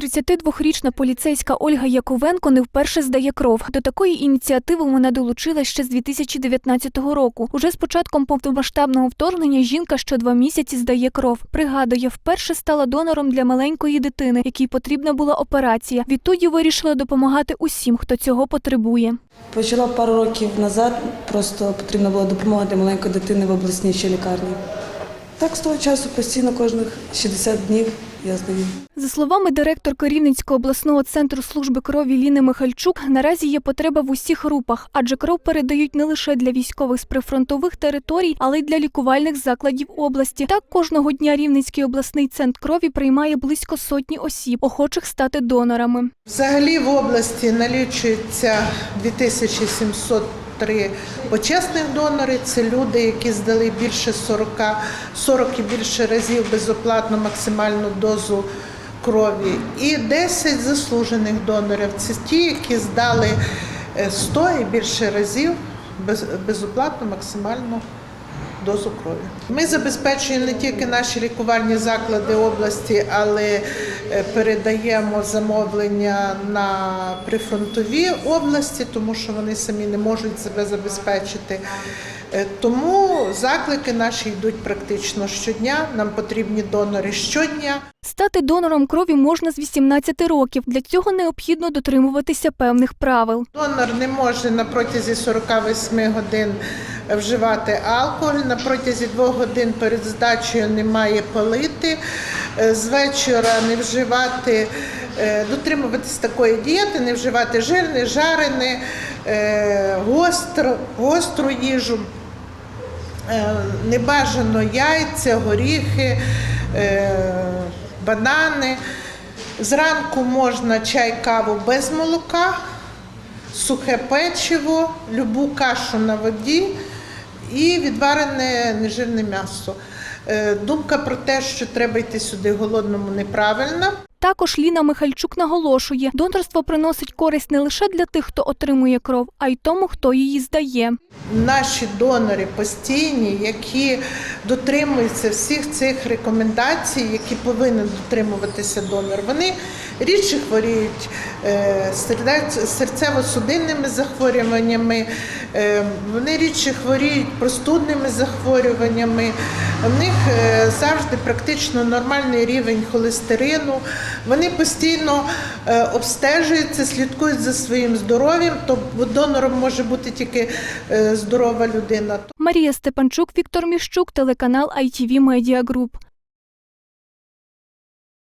32-річна поліцейська Ольга Яковенко не вперше здає кров. До такої ініціативи вона долучилась ще з 2019 року. Уже з початком повномасштабного вторгнення жінка що два місяці здає кров. Пригадує, вперше стала донором для маленької дитини, якій потрібна була операція. Відтоді вирішила допомагати усім, хто цього потребує. Почала пару років назад, просто потрібно було допомога для маленької дитини в обласній лікарні. Так з того часу постійно кожних 60 днів я здаю. За словами директорки Рівненського обласного центру служби крові Ліни Михальчук, наразі є потреба в усіх групах, адже кров передають не лише для військових з прифронтових територій, але й для лікувальних закладів області. Так кожного дня Рівненський обласний центр крові приймає близько сотні осіб, охочих стати донорами. Взагалі в області налічується 2703 почесних донори. Це люди, які здали більше 40, 40 і більше разів безоплатно максимальну дозу крові. І 10 заслужених донорів. Це ті, які здали е, 100 і більше разів без- безоплатно максимальну дозу крові. Ми забезпечуємо не тільки наші лікувальні заклади області, але е, передаємо замовлення на прифронтові області, тому що вони самі не можуть себе забезпечити. Е, Тому заклики наші йдуть практично щодня. Нам потрібні донори щодня. Стати донором крові можна з 18 років. Для цього необхідно дотримуватися певних правил. Донор не може на протязі 48 годин вживати алкоголь, на протязі 2 годин перед здачею не має палити, е, з вечора не вживати, е, дотримуватись такої дієти, не вживати жирне, жарене, е, гостро, гостру їжу. Небажано яйця, горіхи, банани. Зранку можна чай, каву без молока, сухе печиво, любу кашу на воді і відварене нежирне м'ясо. Е, Думка про те, що треба йти сюди голодному, неправильна. Також Ліна Михальчук наголошує, донорство приносить користь не лише для тих, хто отримує кров, а й тому, хто її здає. Наші донори постійні, які дотримуються всіх цих рекомендацій, які повинен дотримуватися донор, вони рідше хворіють е, серцево-судинними захворюваннями, е, вони рідше хворіють простудними захворюваннями. В них е, завжди практично нормальний рівень холестерину. Вони постійно обстежуються, слідкують за своїм здоров'ям. Тобто донором може бути тільки здорова людина. Марія Степанчук, Віктор Міщук, телеканал ITV Media Group.